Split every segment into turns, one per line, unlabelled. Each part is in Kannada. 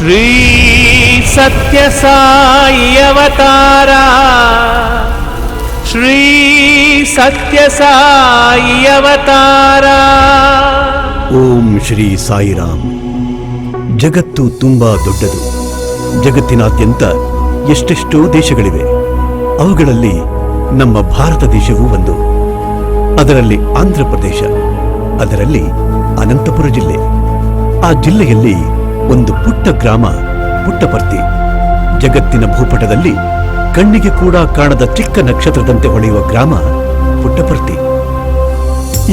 ಶ್ರೀ ಸತ್ಯ ಸಾಯಿ ಅವತಾರ. ಶ್ರೀ ಸತ್ಯ ಸಾಯಿ ಅವತಾರ.
ಓಂ ಶ್ರೀ ಸಾಯಿರಾಮ್. ಜಗತ್ತು ತುಂಬಾ ದೊಡ್ಡದು. ಜಗತ್ತಿನಾದ್ಯಂತ ಎಷ್ಟೆಷ್ಟೋ ದೇಶಗಳಿವೆ. ಅವುಗಳಲ್ಲಿ ನಮ್ಮ ಭಾರತ ದೇಶವೂ ಒಂದು. ಅದರಲ್ಲಿ ಆಂಧ್ರ ಪ್ರದೇಶ, ಅದರಲ್ಲಿ ಅನಂತಪುರ ಜಿಲ್ಲೆ. ಆ ಜಿಲ್ಲೆಯಲ್ಲಿ ಒಂದು ಪುಟ್ಟ ಗ್ರಾಮ ಪುಟ್ಟಪರ್ತಿ ಜಗತ್ತಿನ ಭೂಪಟದಲ್ಲಿ ಕಣ್ಣಿಗೆ ಕೂಡ ಕಾಣದ ಚಿಕ್ಕ ನಕ್ಷತ್ರದಂತೆ ಹೊಳೆಯುವ ಗ್ರಾಮ ಪುಟ್ಟಪರ್ತಿ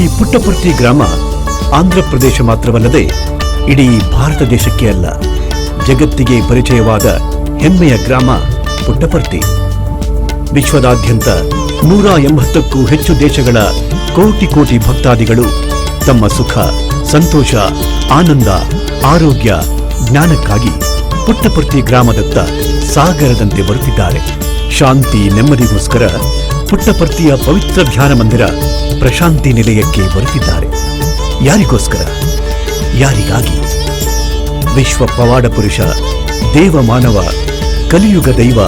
ಈ ಪುಟ್ಟಪರ್ತಿ ಗ್ರಾಮ ಆಂಧ್ರ ಪ್ರದೇಶ ಮಾತ್ರವಲ್ಲದೆ ಇಡೀ ಭಾರತ ದೇಶಕ್ಕೆ ಅಲ್ಲ, ಜಗತ್ತಿಗೆ ಪರಿಚಯವಾದ ಹೆಮ್ಮೆಯ ಗ್ರಾಮ ಪುಟ್ಟಪರ್ತಿ ವಿಶ್ವದಾದ್ಯಂತ ನೂರ ಎಂಬತ್ತಕ್ಕೂ ಹೆಚ್ಚು ದೇಶಗಳ ಕೋಟಿ ಕೋಟಿ ಭಕ್ತಾದಿಗಳು ತಮ್ಮ ಸುಖ ಸಂತೋಷ, ಆನಂದ, ಆರೋಗ್ಯ, ಜ್ಞಾನಕ್ಕಾಗಿ ಪುಟ್ಟಪರ್ತಿ ಗ್ರಾಮದತ್ತ ಸಾಗರದಂತೆ ಬರುತ್ತಿದ್ದಾರೆ. ಶಾಂತಿ ನೆಮ್ಮದಿಗೋಸ್ಕರ ಪುಟ್ಟಪರ್ತಿಯ ಪವಿತ್ರ ಧ್ಯಾನ ಮಂದಿರ ಪ್ರಶಾಂತಿ ನಿಲಯಕ್ಕೆ ಬರುತ್ತಿದ್ದಾರೆ. ಯಾರಿಗೋಸ್ಕರ? ಯಾರಿಗಾಗಿ? ವಿಶ್ವ ಪವಾಡ ಪುರುಷ, ದೇವ ಮಾನವ, ಕಲಿಯುಗ ದೈವ